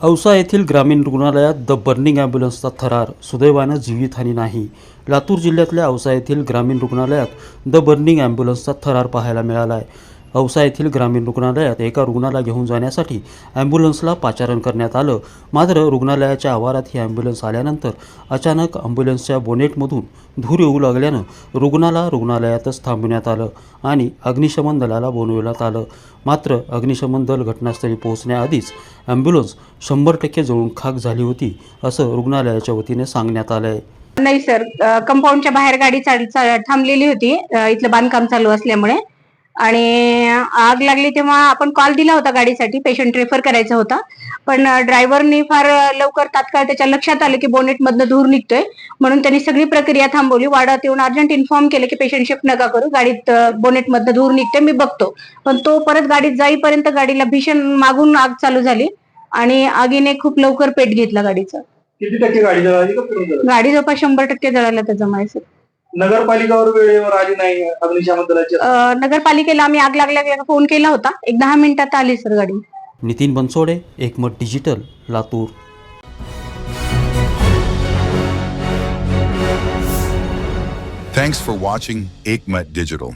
औसा येथील ग्रामीण रुग्णालयात द बर्निंग ॲम्ब्युलन्सचा थरार. सुदैवानं जीवितहानी नाही. लातूर जिल्ह्यातल्या औसा येथील ग्रामीण रुग्णालयात द बर्निंग ॲम्ब्युलन्सचा थरार पाहायला मिळाला आहे औसा येथील ग्रामीण रुग्णालयात एका रुग्णाला घेऊन जाण्यासाठी ॲम्ब्युलन्सला पाचारण करण्यात आलं. मात्र रुग्णालयाच्या आवारात ही ॲम्ब्युलन्स आल्यानंतर अचानक ॲम्ब्युलन्सच्या बोनेटमधून धूर येऊ लागल्यानं रुग्णाला रुग्णालयातच थांबविण्यात आलं आणि अग्निशमन दलाला बोलविण्यात आलं. मात्र अग्निशमन दल घटनास्थळी पोहोचण्याआधीच ॲम्ब्युलन्स शंभर टक्के जळून खाक झाली होती असं रुग्णालयाच्या वतीने सांगण्यात आलं आहे नाही सर. कंपाऊंडच्या बाहेर गाडी चा- थांबलेली होती. इथलं बांधकाम चालू असल्यामुळे. आणि आग लागली तेव्हा आपण कॉल दिला होता गाडीसाठी पेशंट रेफर करायचा होता. पण ड्रायव्हरनी फार लवकर तात्काळ त्याच्या लक्षात आलं की बोनेट मधनं धूर निघतोय. म्हणून त्यांनी सगळी प्रक्रिया थांबवली. वाड्यात येऊन अर्जंट इन्फॉर्म केलं की पेशंट शिफ्ट नका करू. गाडीत बोनेट मधनं धूर निघतोय मी बघतो. पण तो परत गाडीत जाईपर्यंत गाडीला भीषण मागून आग चालू झाली. आणि आगीने खूप लवकर पेट घेतला गाडीचा. किती टक्के गाडी जळाली जळाली? गाडी जवळपास शंभर टक्के जळायला त्याचा माहिती. नगरपालिकावर वेळेवर आली नाही अग्निशमन दलाची अ, नगरपालिकेला आम्ही आग लागल्या फोन केला होता. एक दहा मिनिटात आली सर गाडी. Nitin Bansode Ekmat digital Latur. Thanks for watching Aikmat Digital.